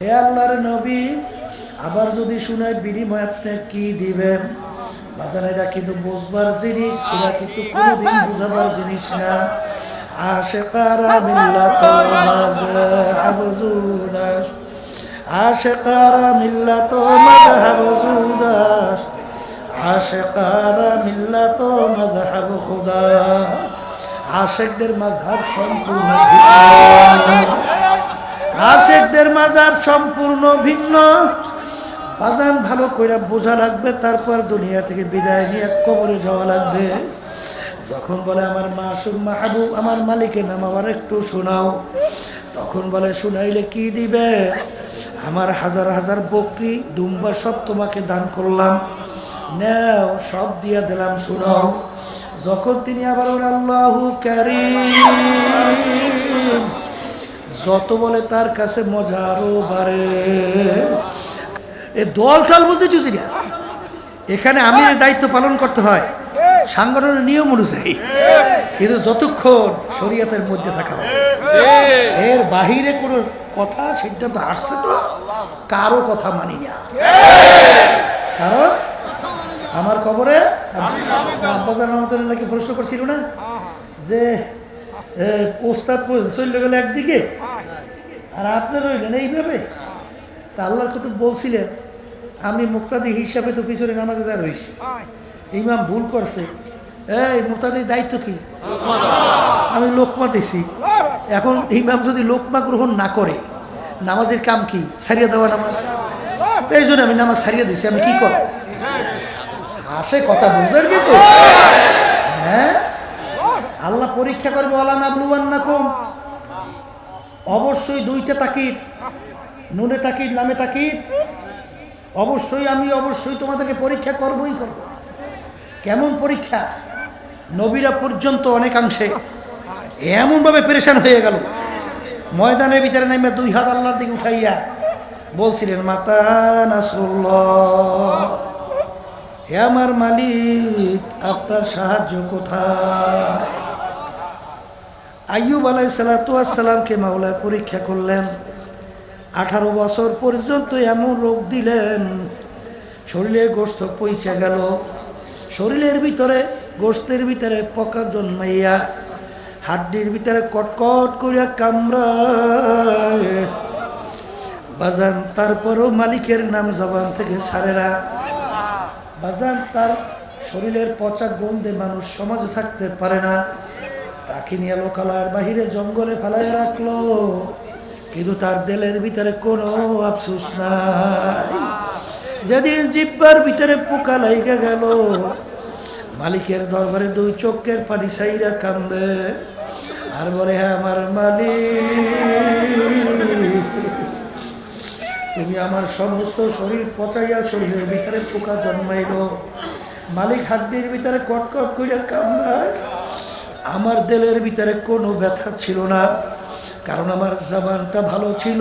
হে আল্লাহর নবী, আবার যদি শুনায় বিনিময় আপনি কি দিবেন? বাজার এটা কিন্তু বুঝবার জিনিস, এটা কিন্তু কোনোদিন বুঝাবার জিনিস না। আশেকারা মিল্লাত মাযহাব জুদাস আশেকারা মিল্লাত মাযহাব জুদাস আশেকারা মিল্লাত মাযহাব খুদাস আশেকদের মাযহাব সম্পূর্ণ। আশেকদের মাজাব সম্পূর্ণ ভিন্ন। বাজান ভালো কইরা বোঝা লাগবে, তারপর দুনিয়া থেকে বিদায় নিয়ে কবরে যাওয়া লাগবে। যখন বলে, আমার মাসুম মাহবুব, আমার মালিকের নাম আমার একটু শোনাও। তখন বলে, শুনাইলে কি দিবে? আমার হাজার হাজার বকরি, দুম্বা সব তোমাকে দান করলাম। নেও, সব দিয়া দিলাম, শোনাও। যখন তিনি আবার আল্লাহু কারীম। যত বলে তার কাছে মজা আরও বাড়ে এ দল টল বুঝে টুঝি না এখানে আমি দায়িত্ব পালন করতে হয়। সাংগঠনের নিয়ম অনুযায়ী। কিন্তু যতক্ষণ শরীয়তের মধ্যে থাকা হয়। এর বাহিরে কোনো কথা সিদ্ধান্ত আসছে তো? কারও কথা মানি না। কারণ আমার কবরে? আব্বাজান রহমতুল্লাহকে প্রশ্ন করছিল না? যে ওস্তাদ চলে গেল একদিকে। আর আপনি রইলেন এইভাবে? তা আল্লাহর কত বলছিলেন, আমি মুক্তাদি হিসাবে তো পিছনে নামাজে দাঁড় রয়েছি। ইমাম ভুল করছে। এই মুক্তাদির দায়িত্ব কি? আমি লোকমা দিছি। এখন ইমাম যদি লোকমা গ্রহণ না করে, নামাজের কাম কি? সারিয়ে দেওয়া নামাজ? এই জন্য আমি নামাজ সারিয়ে দিছি, আমি কি করব? হাসে কথা বুঝবেন কিছু হ্যাঁ? আল্লাহ পরীক্ষা করবে আল্লাহ নাবলুয়ান না কম অবশ্যই দুইটা তাকিদ, নুনে তাকিদ, নামে তাকিদ। অবশ্যই আমি অবশ্যই তোমাদেরকে পরীক্ষা করবই করব। কেমন পরীক্ষা? নবীরা পর্যন্ত অনেকাংশে এমনভাবে পেরেশান হয়ে গেল। ময়দানের বিচারে নামে দুই হাত আল্লাহর দিকে উঠাইয়া বলছিলেন, মাতা নাসুল্লাহ হে আমার মালিক, আপনার সাহায্য কোথায়? আইয়ুব আলাই সালাতামকে মাওলায় পরীক্ষা করলেন। আঠারো বছর পর্যন্ত এমন রোগ দিলেন শরীরের গোস্ত পইচা গেল। শরীরের ভিতরে গোস্তের ভিতরে পকা জন্মাইয়া হাড্ডির ভিতরে কটকট করিয়া কামড়ায়। বাজান তারপরও মালিকের নাম জবান থেকে ছাড়ে না। বাজান তার শরীরের পচা গন্ধে মানুষ সমাজে থাকতে পারে না। তাকে নিয়ে লোকালয়ের বাহিরে জঙ্গলে ফেলায় রাখল। কিন্তু তার দেলের ভিতরে কোনো আফসোস নাই। যেদিন জিব্বার ভিতরে পোকা লাইগে গেল, মালিকের দরবারে দুই চোখের পানি সাইরা কান্দে। আর বলে হ্যাঁ আমার মালিক, তুমি আমার সমস্ত শরীর পচাইয়া শরীরের ভিতরে পোকা জন্মাইল। মালিক হাড্ডির ভিতরে কটকট করিয়া কামড়ায় আমার দেলের ভিতরে কোনো ব্যথা ছিল না, কারণ আমার জাবানটা ভালো ছিল।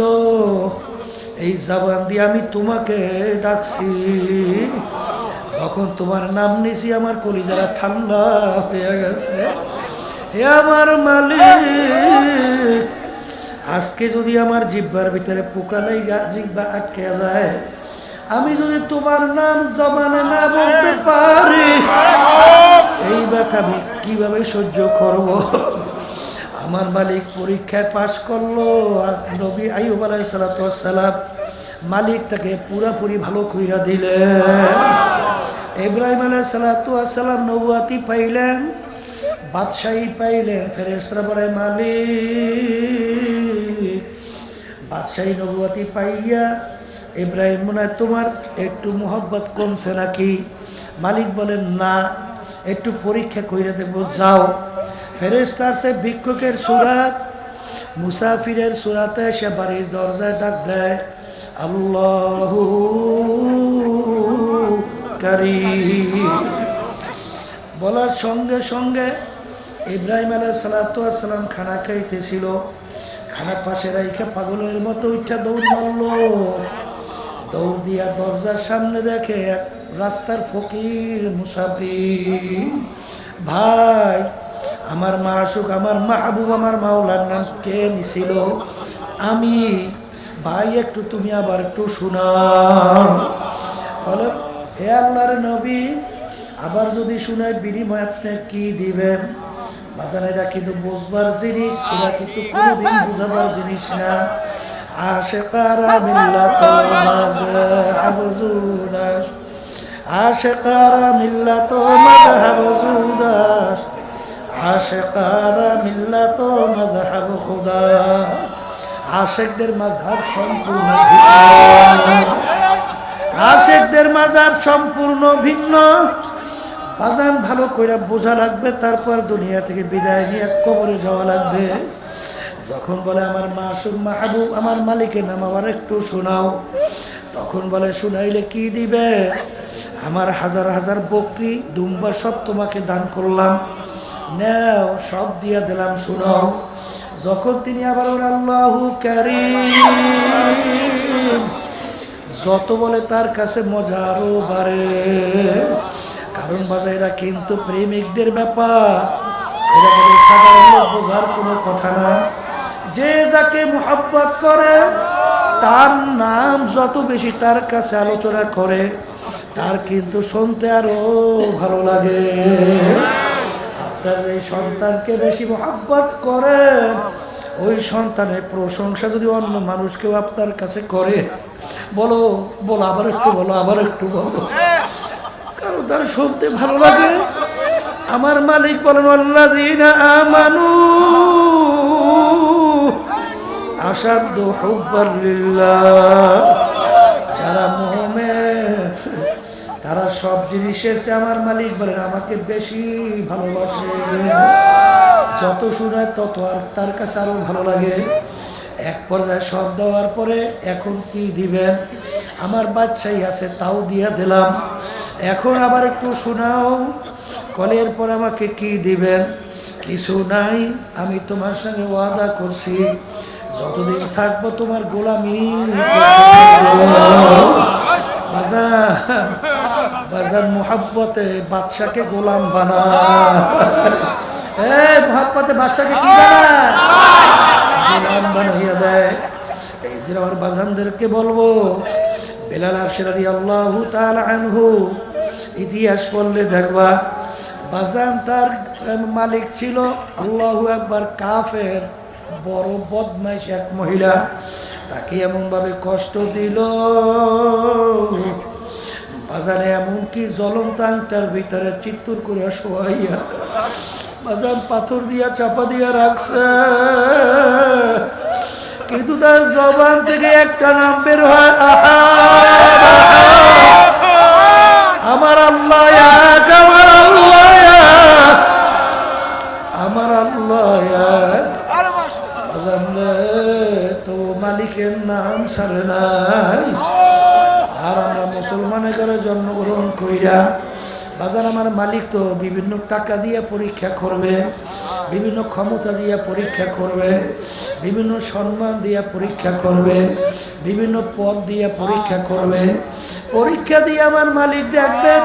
এই জাবান দিয়ে আমি তোমাকে ডাকছি। যখন তোমার নাম নিছি, আমার কলিজারা ঠান্ডা হয়ে গেছে। হে আমার মালিক, আজকে যদি আমার জিব্বার ভিতরে পোকা লাইগা জিব্বা আটকে যায়, আমি যদি তোমার নাম জমানে না বলতে পারি, এই ব্যথা আমি কীভাবে সহ্য করব? আমার মালিক পরীক্ষায় পাশ করল নবী আইব আলাই সালাতাম মালিক তাকে পুরাপুরি ভালো কইরা দিলেন। ইব্রাহিম আলাই সালাতাম নবুয়াতি পাইলেন, বাদশাহী পাইলেন ফেরেস্তরা বলে, মালিক, বাদশাহী নবুয়াতি পাইয়া ইব্রাহিম মনে তোমার একটু মোহব্বত কমছে নাকি? মালিক বলেন, না একটু পরীক্ষা কইরা দেবো যাও। ফেরেস্তার সে ভিক্ষুকের সুরাত, মুসাফিরের সুরাতে সে বাড়ির দরজায় ডাক দেয়, আল্লাহ কারি বলার সঙ্গে সঙ্গে ইব্রাহিম আলাহ সালাতাম খানা খাইতেছিল। খানা পাশে রাইখা পাগলের মতো উঠা দৌড় মারল। দৌড় দিয়া দরজার সামনে দেখে এক রাস্তার ফকির মুসাফির। ভাই, আমার মা মাসুক আমার মাহবুব, আমার মাওলার নাম কে নিছিল? আমি। ভাই, একটু তুমি আবার একটু বলে, হে আল্লাহর নবী, আবার যদি শুনায় বিনিময় আপনি কি দিবেন? বাজার এটা কিন্তু বুঝবার জিনিস, এটা কিন্তু কোনোদিন বুঝাবার জিনিস না। আশেকারা মিল্লাত মাযহাব জুদাস আশেকারা মিল্লাত মাযহাব জুদাস আশেকারা মিল্লাত মাযহাব খুদাস আশেকদের মাযহাব সম্পূর্ণ আশেকদের মাজাব সম্পূর্ণ ভিন্ন। বাজান ভালো করে বোঝা লাগবে, তারপর দুনিয়া থেকে বিদায় নিয়ে কবরে যাওয়া লাগবে। যখন বলে, আমার মাসুম মাহবুব, আমার মালিকের নাম আবার একটু শোনাও। তখন বলে, শুনাইলে কি দিবে? আমার হাজার হাজার বকরি, দুম্বা সব তোমাকে দান করলাম। নেও, সব দিয়া দিলাম শোনাও যখন তিনি আবার আল্লাহু কারীম। যত বলে তার কাছে মজা আরও বাড়ে। কারণ বাজাইরা কিন্তু প্রেমিকদের ব্যাপার। সাধারণ বোঝার কোনো কথা না। যে যাকে মোহাব্বত করে, তার নাম যত বেশি তার কাছে আলোচনা করে তার কিন্তু শুনতে আরও ভালো লাগে। আপনার এই সন্তানকে বেশি মোহাব্বত করেন। ওই সন্তানের প্রশংসা যদি অন্য মানুষ কেউ আপনার কাছে করে, বলো বলো, আবার একটু বলো, আবার একটু বলো। কারণ তার শুনতে ভালো লাগে। আমার মালিক বলেন, আল্লাযীনা আমানু আসাদ্দু হুব্বার তারা সব জিনিসের চেয়ে আমার মালিক বলেন, আমাকে বেশি ভালোবাসে। যত শুনে তত আর তার কাছে আরও ভালো লাগে। এক পর্যায়ে সব দেওয়ার পরে এখন কি দিবেন? আমার বাচ্চাই আছে, তাও দিয়ে দিলাম। এখন আবার একটু শোনাও, কলের পর আমাকে কি দিবেন? কিছু নাই, আমি তোমার সঙ্গে ওয়াদা করছি। যতদিন থাকব তোমার গোলামি বাজার। বাজার মোহাব্বতে বাদশাকে গোলাম বানা। এই মোহাব্বতে বাদশাকে কি বানায় গোলাম বানাইয়া দেয়। এই যে আমার বাজানদেরকে বলব বেলাল আফসিরাদি আল্লাহ আনহু ইতিহাস পড়লে দেখবা বাজান তার মালিক ছিল আল্লাহু একবার কাফের বড় বদমাইশ এক মহিলা তাকে এমনভাবে কষ্ট দিল। বাজারে এমনকি জ্বলন্ত আংটার ভিতরে চিত্তুর করে শোয়াইয়া বাজার পাথর দিয়া চাপা দিয়া রাখছে। কিন্তু তার জবান থেকে একটা নাম বের হয় আমার আল্লাহ এক, আমার আল্লাহ এক, আমার আল্লাহ এক। তো মালিকের নাম ছাড়ে নাই। আর আমরা মুসলমানের ঘরে জন্মগ্রহণ কইরা বাজার আমার মালিক তো বিভিন্ন টাকা দিয়ে পরীক্ষা করবে, বিভিন্ন ক্ষমতা দিয়ে পরীক্ষা করবে, বিভিন্ন সম্মান দিয়ে পরীক্ষা করবে, বিভিন্ন পদ দিয়ে পরীক্ষা করবে। পরীক্ষা দিয়ে আমার মালিক দেখবেন,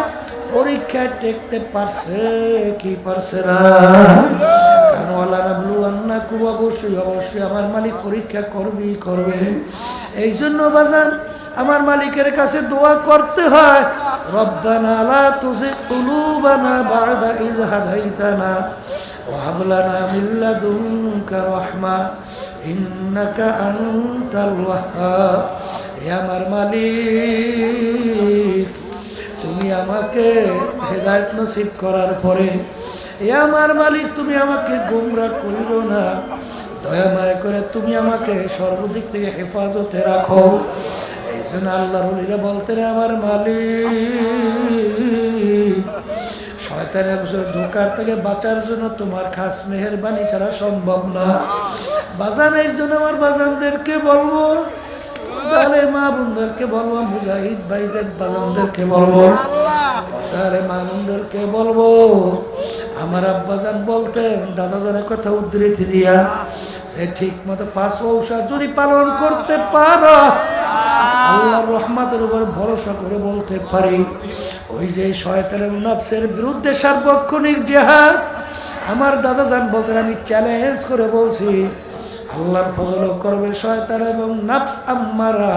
পরীক্ষায় টেকতে পারছে কি পারছে না। অবশ্যই অবশ্যই আমার মালিক পরীক্ষা করবি করবে। এই জন্য বাজান আমার মালিকের কাছে দোয়া করতে হয়। রব্বানা লা তুযিগ কুলুবানা বা'দা ইয হাদাইতানা ওয়া হাব লানা মিন লাদুনকা রাহমা ইন্নাকা আনতাল ওয়াহ্হাব হে আমার মালিক, তুমি আমাকে হেদায়ত নসিব করার পরে, এ আমার মালিক, তুমি আমাকে গুমরা করিল না। দয়া মায়া করে তুমি আমাকে সর্বদিক থেকে হেফাজতে রাখো। এই জন্য আল্লাহ রলিরা বলতেন, আমার মালিক শয়তানের বছর ধোকার থেকে বাঁচার জন্য তোমার খাস মেহরবানি ছাড়া সম্ভব না। বাজানের জন্য আমার বাজানদেরকে বলব তাহলে মা বোনদেরকে বলব, মুজাহিদ ভাইজান বাজানদেরকে বলব তাহলে মা বোনদেরকে বলব, আমার আব্বাজান বলতেন দাদা দাদাজানের কথা উদ্ধৃতি দিয়া সে ঠিক মতো পাঁচ ঔষধ যদি পালন করতে পারো আল্লাহর রহমতের উপর ভরসা করে বলতে পারি, ওই যে শয়তানের নফসের বিরুদ্ধে সার্বক্ষণিক জেহাদ, আমার দাদা যান বলতেন, আমি চ্যালেঞ্জ করে বলছি, আল্লাহর ফজল করবে শয়তান এবং নাফস আম্মারা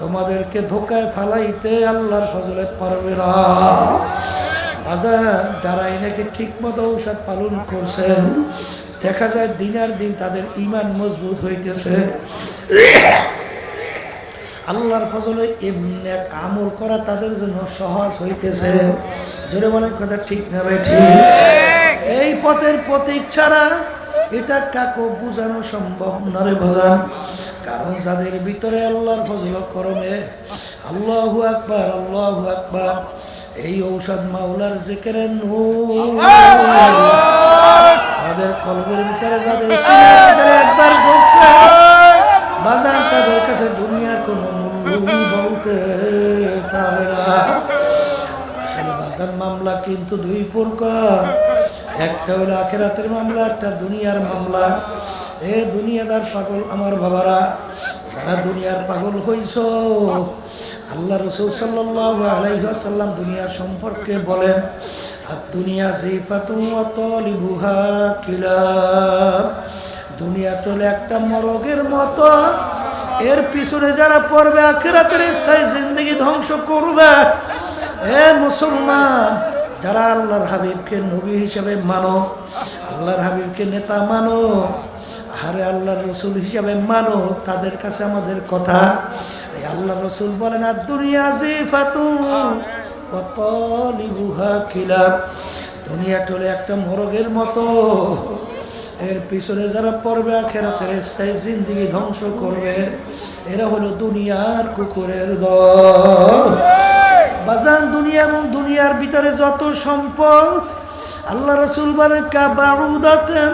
তোমাদেরকে ধোকায় ফালাইতে আল্লাহর ফজলে পারবে না। বাজার যারা এনাকে ঠিক মতো ঔষধ পালন করছেন দেখা যায় দিনার দিন তাদের ইমান মজবুত হইতেছে। আল্লাহর ফজলে এমনি এক আমল করা তাদের জন্য সহজ হইতেছে। জোরে বলেন কথা ঠিক না ভাই? ঠিক। এই পথের প্রতীক ছাড়া এটা কাকো বোঝানো সম্ভব নরে বোঝান কারণ যাদের ভিতরে আল্লাহর ফজল করমে, আল্লাহু আকবার আল্লাহু আকবার, এই ঔষধ মাওলার জেকের তাদের কলবের ভিতরে যাদের একবার বাজার তাদের কাছে দুনিয়ার কোনো মামলা কিন্তু দুই প্রকার একটা হলো আখেরাতের মামলা একটা দুনিয়ার মামলা এ দুনিয়াদার পাগল আমার বাবারা যারা দুনিয়ার পাগল হইছ আল্লাহ রসুল সাল্লাহ আলাইসাল্লাম দুনিয়া সম্পর্কে বলেন আর দুনিয়া যেই পাতু অতলিবুহা কিলাব দুনিয়া চলে একটা মরগের মতো এর পিছনে যারা পড়বে, আখেরাতের স্থায়ী জিন্দগি ধ্বংস করবে। এ মুসলমান, যারা আল্লাহর হাবিবকে নবী হিসাবে মানো, আল্লাহর হাবিবকে নেতা মানো আরে আল্লাহর রসুল হিসাবে মানো, তাদের কাছে আমাদের কথা, এই আল্লাহ রসুল বলেন আর দুনিয়া যে ফাতু কত লিবুহা খিলাপ দুনিয়া টলে একটা মরগের মতো। এর পিছনে যারা পড়বে আখেরাতের স্থায়ী জিন্দিগি ধ্বংস করবে, এরা হলো দুনিয়ার কুকুরের দল। বাজান দুনিয়া এবং দুনিয়ার ভিতরে যত সম্পদ, আল্লাহ রসুল বলেন কাবাউদাতেন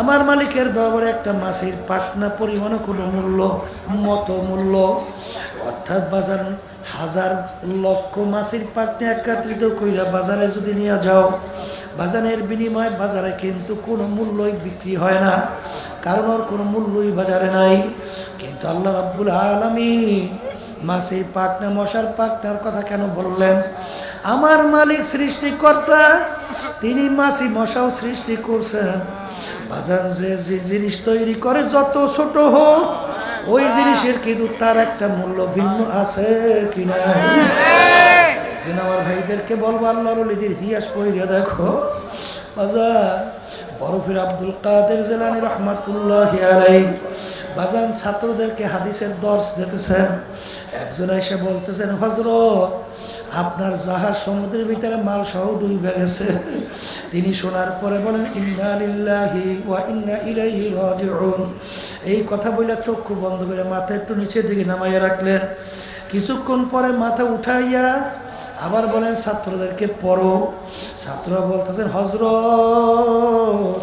আমার মালিকের দরবারে একটা মাছের পাটনা পরিমাণও কোনো মূল্য, মত মূল্য। অর্থাৎ বাজার হাজার লক্ষ মাছের পাটনা একত্রিত কইরা বাজারে যদি নিয়ে যাও বাজারের বিনিময়ে বাজারে কিন্তু কোনো মূল্যই বিক্রি হয় না। কারণ ওর কোনো মূল্যই বাজারে নাই। কিন্তু আল্লাহ রাব্বুল আলমী মাছের পাকনা মশার পাকনার কথা কেন বললেন? আমার মালিক সৃষ্টিকর্তা, তিনি মাছি মশাও সৃষ্টি করছেন। বাজার যে যে জিনিস তৈরি করে যত ছোট হোক, ওই জিনিসের কিন্তু তার একটা মূল্য ভিন্ন আছে কিনা যেন আমার ভাইদেরকে বলব, আল্লাহর অলিদের ইতিহাস পড়িয়া দেখো। বরফির আব্দুল কাদের জেলানি রহমাতুল্লাহ বাজান ছাত্রদেরকে হাদিসের দর্শ দিতেছেন। একজন এসে বলতেছেন হজরত আপনার জাহাজ সমুদ্রের ভিতরে মাল সহ ডুবে গেছে। তিনি শোনার পরে বলেন, ইন্না লিল্লাহি ওয়া ইন্না ইলাইহি রাজিউন। এই কথা বলে চক্ষু বন্ধ করে মাথা একটু নিচের দিকে নামাইয়া রাখলেন। কিছুক্ষণ পরে মাথা উঠাইয়া আবার বলেন ছাত্রদেরকে পড়ো। ছাত্ররা বলতেছেন হজরত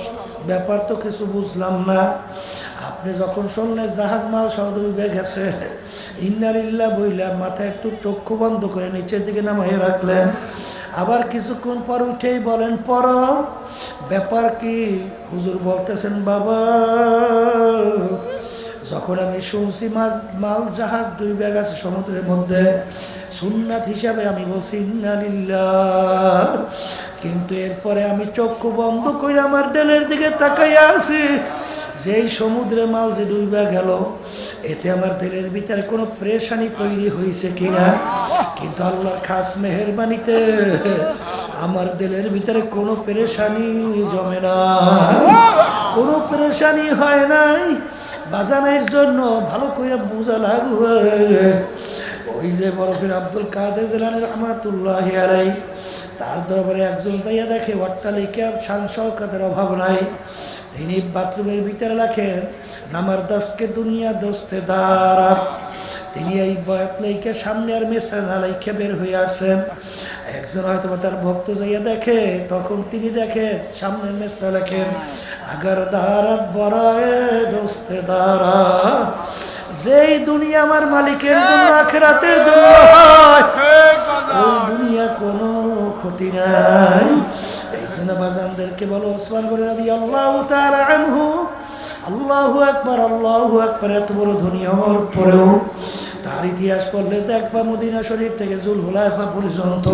ব্যাপার তো কিছু বুঝলাম না। আপনি যখন শুনলেন জাহাজ মাল সহ ডুবে গেছে ইন্নারিল্লা বইলা মাথা একটু চক্ষু বন্ধ করে নিচের দিকে নামাই রাখলেন। আবার কিছুক্ষণ পর উঠেই বলেন পর ব্যাপার কি? হুজুর বলতেছেন, বাবা যখন আমি শুনছি মাছ মাল জাহাজ ডুবে গেছে সমুদ্রের মধ্যে, সুন্নাত হিসাবে আমি বলছি ইন্নালিল্লাহ কিন্তু এরপরে আমি চক্ষু বন্ধ করে আমার ডেলের দিকে তাকাইয়া আছি। যেই সমুদ্রে মাল যে ডুইবা গেল, এতে আমার দিলের ভিতরে কোনো প্রেশানি তৈরি হয়েছে কিনা? কিন্তু আল্লাহর খাস মেহরবানিতে আমার দিলের ভিতরে কোনো পেরেশানি জমে না কোনো পেরেশানি হয় নাই। বাজানের জন্য ভালো করে বোঝা লাগবে। ওই যে বরফের আব্দুল কাদের জেলানের রহমাতুল্লাহ আলাই তার দরবারে একজন যাইয়া দেখে অট্টালিকা শান শওকাতের অভাব নাই। তিনি বাথরুমের ভিতরে রাখেন, নামার দশকে দুনিয়া দোস্তে দাঁড়া তিনি এই বয়াত লাইকে সামনে আর মেসরা না লাইকে বের হয়ে আসছেন। একজন হয়তো তার ভক্ত যাইয়া দেখে, তখন তিনি দেখেন সামনের মেসরা লেখেন, আগার দাঁড়াত বড়ায় দোস্তে দাঁড়া যেই দুনিয়া আমার মালিকের জন্য আখেরাতের জন্য ওই দুনিয়া কোনো ক্ষতি নাই। এই জন্য বাজানদেরকে বলো, ওসমান করে রাদি আল্লাহ তাআলা আনহু আল্লাহু একবার আল্লাহু একবার এত বড় ধনী হওয়ার পরেও তার ইতিহাস পড়লে দেখবা মদিনা শরীফ থেকে জুল হুলাইফা পর্যন্ত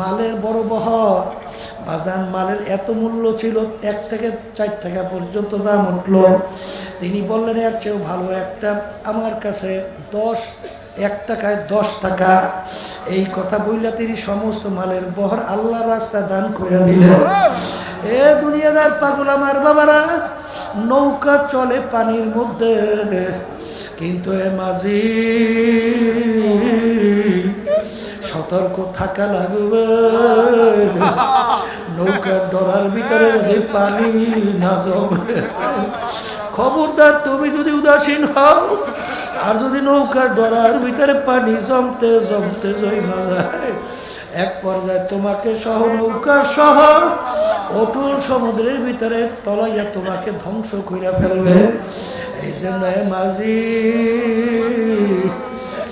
মালের বড় বহর, বাজান মালের এত মূল্য ছিল, এক থেকে চার টাকা পর্যন্ত দাম উঠল। তিনি বললেন, এর চেয়েও ভালো একটা, আমার কাছে দশ, এক টাকায় দশ টাকা। এই কথা বললে তিনি সমস্ত মালের বহর আল্লাহ রাস্তা দান করে দিলেন। এ দুনিয়াদার পাগল আমার বাবারা নৌকা চলে পানির মধ্যে, কিন্তু এ মাঝি সতর্ক থাকা লাগবে। নৌকার ডরার ভিতরে পানি না জমে। খবরদার, তুমি যদি উদাসীন হও, আর যদি নৌকার ডরার ভিতরে পানি জমতে জমতে জমা যায় এক পর্যায়ে তোমাকে সহ নৌকা সহ অটুল সমুদ্রের ভিতরে তলাইয়া তোমাকে ধ্বংস করে ফেলবে। এই জন্য মাঝি,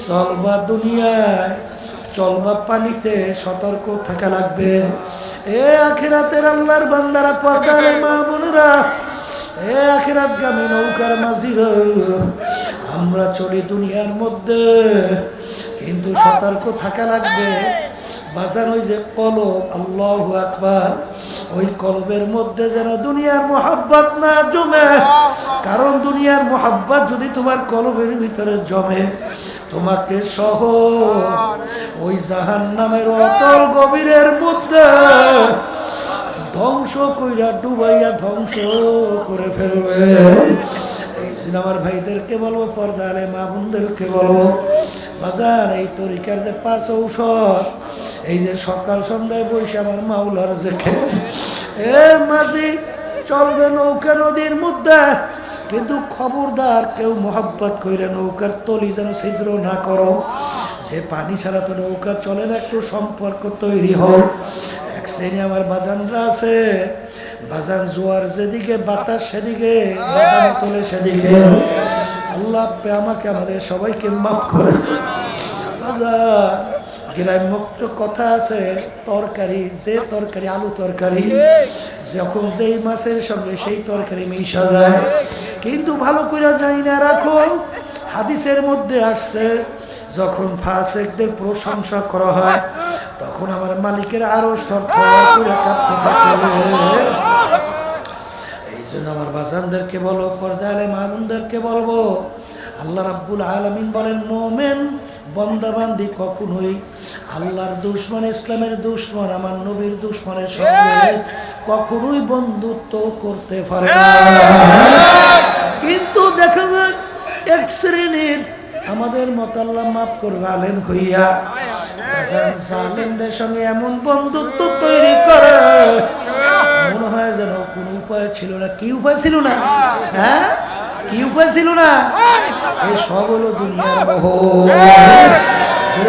চলবা দুনিয়ায়, চলবা পানিতে সতর্ক থাকা লাগবে। এ আখিরাতের আল্লাহর বান্দারা, পর্দারে মা বোনেরা, এ আখিরাত গামী নৌকার মাঝির, আমরা চলি দুনিয়ার মধ্যে, কিন্তু সতর্ক থাকা লাগবে। বাজার ওই যে কলব, আল্লাহ আকবার, ওই কলবের মধ্যে যেন দুনিয়ার মোহাব্বত না জমে। কারণ দুনিয়ার মোহাব্বত যদি তোমার কলবের ভিতরে জমে, তোমাকে সহ ওই জাহান নামের অটল গভীরের মধ্যে ধ্বংস কইরা ডুবাইয়া ধ্বংস করে ফেলবে। আমার ভাইদেরকে বলব, পর্দারে মা বোনদেরকে বলব বাজার, এই তরিকার যে পাঁচ ঔষধ, এই যে সকাল সন্ধ্যায় বসে আমার মাওলার জেখে এ মাঝি, চলবে নৌকা নদীর মধ্যে, কিন্তু খবরদার কেউ মোহাব্বত কইরে নৌকার তলি যেন ছিদ্র না করো। যে পানি ছাড়া তো নৌকা চলে না, একটু সম্পর্ক তৈরি হোক। এক শ্রেণি আমার বাজানরা আছে, বাজান জোয়ার যেদিকে, বাতাস সেদিকে, বাদাম তোলে সেদিকে। আল্লাহ আমাকে, আমাদের সবাইকে মাফ করে তরকারি, যে তরকারি, আলু তরকারি, যখন যেই মাছের সেই তরকারি মিশা যায়। কিন্তু ভালো করে যাই না, রাখো। হাদিসের মধ্যে আসছে, যখন ফাসেকদের প্রশংসা করা হয়, তখন আমার মালিকের আরও কাঁপতে থাকে। এই জন্য আমার বাসানদেরকে বলো পর্দালে মামুনদেরকে বলব আল্লাহ রাব্বুল আলমিন বলেন, মোমেন, বন্দাবান্দি কখনোই আল্লাহর দুশ্মন, ইসলামের দুশ্মন, আমার নবীর দুশ্মনের সঙ্গে কখনোই বন্ধুত্ব করতে পারে না। কিন্তু দেখা যায় এক শ্রেণির আমাদের মত আল্লাহ মাফ করবে আলেম হইয়া সঙ্গে এমন বন্ধুত্ব তৈরি করে, মনে হয় যেন কোনো উপায় ছিল না। কি উপায় ছিল না? হ্যাঁ? কি উপায় ছিল না। এই সব হলো দুনিয়ার মোহ।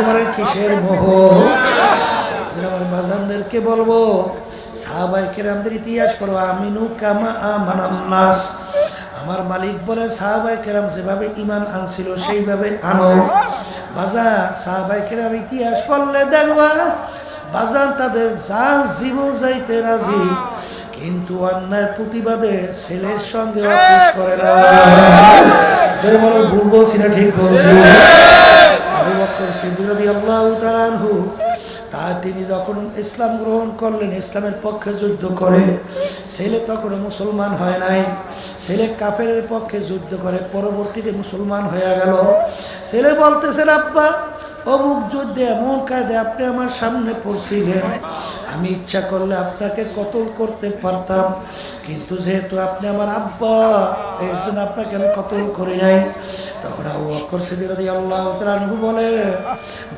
বলেন কিসের মোহ? আমার বাজানদেরকে বলব সাহাবাই কেরামদের ইতিহাস পড়ো আমিনু কামা আমানান্নাস আমার মালিক বলে সাহাবাই কেরাম যেভাবে ইমান আনছিল সেইভাবে আনো। বাজা সাহাবাই কেরাম ইতিহাস পড়লে দেখবা বাজান তাদের যা জীবন যাইতে রাজি। কিন্তু অন্যায় প্রতিবাদে ছেলের সঙ্গে অফিস করে না। জয় বলো ভুল বলছি না ঠিক বলছি? আবু বক্কর তাআলা আনহু তা তিনি যখন ইসলাম গ্রহণ করলেন ইসলামের পক্ষে যুদ্ধ করে ছেলে তখন মুসলমান হয় নাই। ছেলে কাফের পক্ষে যুদ্ধ করে পরবর্তীতে মুসলমান হয়ে গেল। ছেলে বলতেছেন আব্বা অমুক যুদ্ধে এমন কাজে আপনি আমার সামনে পড়ছিলেন। আমি ইচ্ছা করলে আপনাকে কতল করতে পারতাম, কিন্তু যেহেতু আপনি আমার আব্বা, এর জন্য আপনাকে আমি কতল করি নাই। তখন আবু বকর রাদিয়াল্লাহু তাআলা বলে,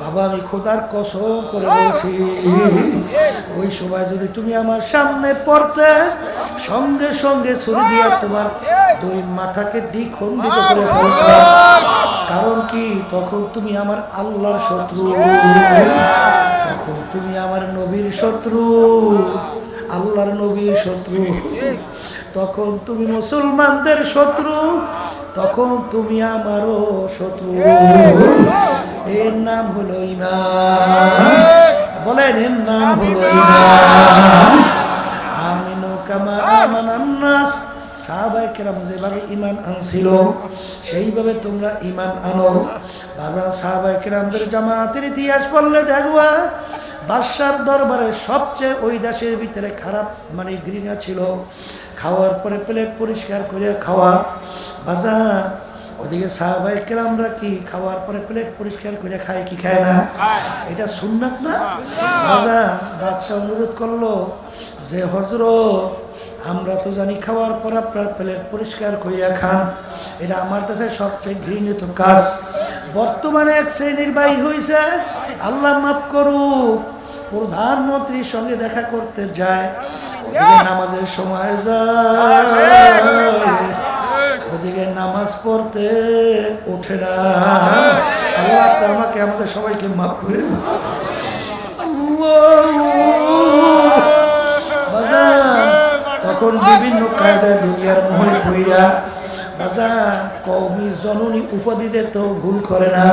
বাবা, আমি খোদার কসম করে বলছি ওই সময় যদি তুমি আমার সামনে পড়তে, সঙ্গে সঙ্গে ছুরি দিয়া তোমার দুই মাথাকে দ্বিখণ্ডিত করে ফেলতাম কারণ কি? তখন তুমি আমার আল্লাহর শত্রু। তখন তুমি আমার নবীর শত্রু। আল্লাহর নবীর শত্রু। তখন তুমি মুসলমানদের শত্রু। তখন তুমি আমারও শত্রু। এর নাম হলো ইমান বলেন এর নাম হলো আমিনু কামা কেরাম যেভাবে ইমান আনছিল সেইভাবে তোমরা ইমান আনো। বাজার সাহাবাই কেরামদের জামাতের ইতিহাস পড়লে দেখবা বাদশার দরবারে সবচেয়ে ওই দেশের ভিতরে খারাপ মানে ঘৃণা ছিল। খাওয়ার পরে প্লেট পরিষ্কার করে খাওয়া। বাজার ওদিকে সাহাবাই আমরা কি খাওয়ার পরে প্লেট পরিষ্কার করে খাই কি খায় না? এটা সুন্নাত না? বাজার বাদশাহ অনুরোধ করল যে হজরত আমরা তো জানি খাওয়ার পর আপনার প্লেট পরিষ্কার করিয়া খান। এটা আমার কাছে সবচেয়ে ঘৃণিত কাজ। বর্তমানে এক শ্রেণির বাই হয়েছে আল্লাহ মাফ করুক। প্রধানমন্ত্রীর সঙ্গে দেখা করতে যায়। নামাজের সময় যায়। ওদিকে নামাজ পড়তে ওঠে না। আল্লাহ আমাকে, আমাদের সবাইকে মাফ করে। তখন বিভিন্ন কায়দায় দুনিয়ার মোহে পড়িয়া বাজা কৌমি জননী উপাধিতে তো ভুল করে না।